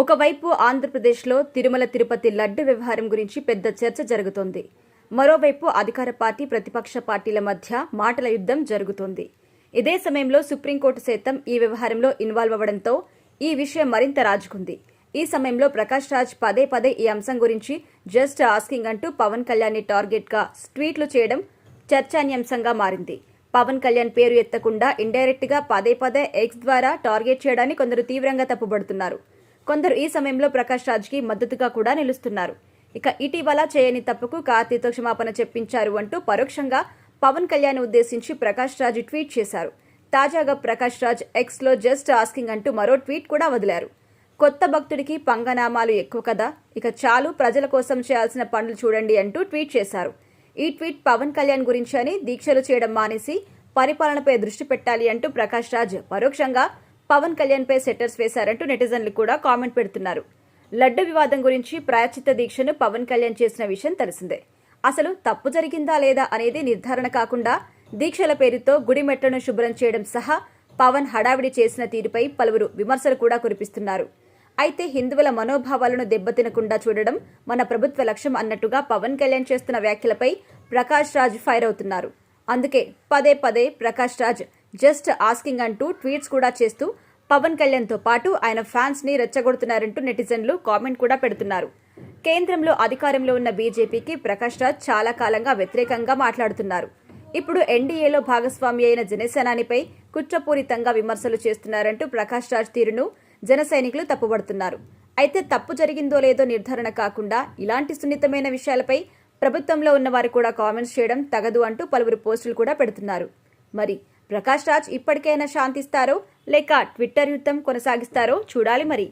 ఒకవైపు ఆంధ్రప్రదేశ్లో తిరుమల తిరుపతి లడ్డు వ్యవహారం గురించి పెద్ద చర్చ జరుగుతోంది. మరోవైపు అధికార పార్టీ ప్రతిపక్ష పార్టీల మధ్య మాటల యుద్ధం జరుగుతోంది. ఇదే సమయంలో సుప్రీంకోర్టు సైతం ఈ వ్యవహారంలో ఇన్వాల్వ్ అవ్వడంతో ఈ విషయం మరింత రాజుకుంది. ఈ సమయంలో ప్రకాష్ రాజ్ పదే పదే ఈ అంశం గురించి జస్ట్ ఆస్కింగ్ అంటూ పవన్ కళ్యాణ్ టార్గెట్గా ట్వీట్లు చేయడం చర్చానీయాంశంగా మారింది. పవన్ కళ్యాణ్ పేరు ఎత్తకుండా ఇండైరెక్ట్గా పదే పదే ఎక్స్ ద్వారా టార్గెట్ చేయడాన్ని కొందరు తీవ్రంగా తప్పుబడుతున్నారు. కొందరు ఈ సమయంలో ప్రకాష్ రాజ్కి మద్దతుగా కూడా నిలుస్తున్నారు. ఇక ఇటీవల చేయని తప్పుకు కార్తీతో క్షమాపణ చెప్పించారు అంటూ పరోక్షంగా పవన్ కళ్యాణ్ ఉద్దేశించి ప్రకాష్ రాజ్ ట్వీట్ చేశారు. తాజాగా ప్రకాష్ రాజ్ ఎక్స్లో జస్ట్ ఆస్కింగ్ అంటూ మరో ట్వీట్ కూడా వదిలారు. కొత్త భక్తుడికి పంగనామాలు ఎక్కువ కదా ఇక చాలు ప్రజల కోసం చేయాల్సిన పనులు చూడండి అంటూ ట్వీట్ చేశారు. ఈ ట్వీట్ పవన్ కళ్యాణ్ గురించి అని దీక్షలు చేయడం మానేసి పరిపాలనపై దృష్టి పెట్టాలి అంటూ ప్రకాష్ రాజ్ పరోక్షంగా పవన్ కళ్యాణ్పై సెటర్స్ సెట్టర్స్ వేశారంటూ నెటిజన్లు కూడా కామెంట్ పెడుతున్నారు. లడ్డు వివాదం గురించి ప్రాయచిత్త దీక్షను పవన్ కళ్యాణ్ చేసిన విషయం తెలిసిందే. అసలు తప్పు జరిగిందా లేదా అనేది నిర్ధారణ కాకుండా దీక్షల పేరుతో గుడి మెట్లను శుభ్రం చేయడం సహా పవన్ హడావిడి చేసిన తీరుపై పలువురు విమర్శలు కూడా కురిపిస్తున్నారు. అయితే హిందువుల మనోభావాలను దెబ్బతినకుండా చూడడం మన ప్రభుత్వ లక్ష్యం అన్నట్టుగా పవన్ కళ్యాణ్ చేస్తున్న వ్యాఖ్యలపై ప్రకాష్ రాజ్ ఫైర్ అవుతున్నారు. అందుకే పదే పదే ప్రకాష్ రాజ్ జస్ట్ ఆస్కింగ్ అంటూ ట్వీట్స్ కూడా చేస్తూ పవన్ కళ్యాణ్తో పాటు ఆయన ఫ్యాన్స్ని రెచ్చగొడుతున్నారంటూ నెటిజన్లు కామెంట్ కూడా పెడుతున్నారు. కేంద్రంలో అధికారంలో ఉన్న బీజేపీకి ప్రకాష్ రాజ్ చాలా కాలంగా వ్యతిరేకంగా మాట్లాడుతున్నారు. ఇప్పుడు ఎన్డీఏలో భాగస్వామి అయిన జనసేనానిపై కుట్రపూరితంగా విమర్శలు చేస్తున్నారంటూ ప్రకాష్ రాజ్ తీరును జన సైనికులు తప్పుబడుతున్నారు. అయితే తప్పు జరిగిందో లేదో నిర్ధారణ కాకుండా ఇలాంటి సున్నితమైన విషయాలపై ప్రభుత్వంలో ఉన్నవారు కూడా కామెంట్స్ చేయడం తగదు అంటూ పలువురు పోస్టులు కూడా పెడుతున్నారు. మరి ప్రకాష్ రాజ్ ఇప్పటికైనా శాంతిస్తారో లేక ట్విట్టర్ యుద్ధం కొనసాగిస్తారో చూడాలి మరి.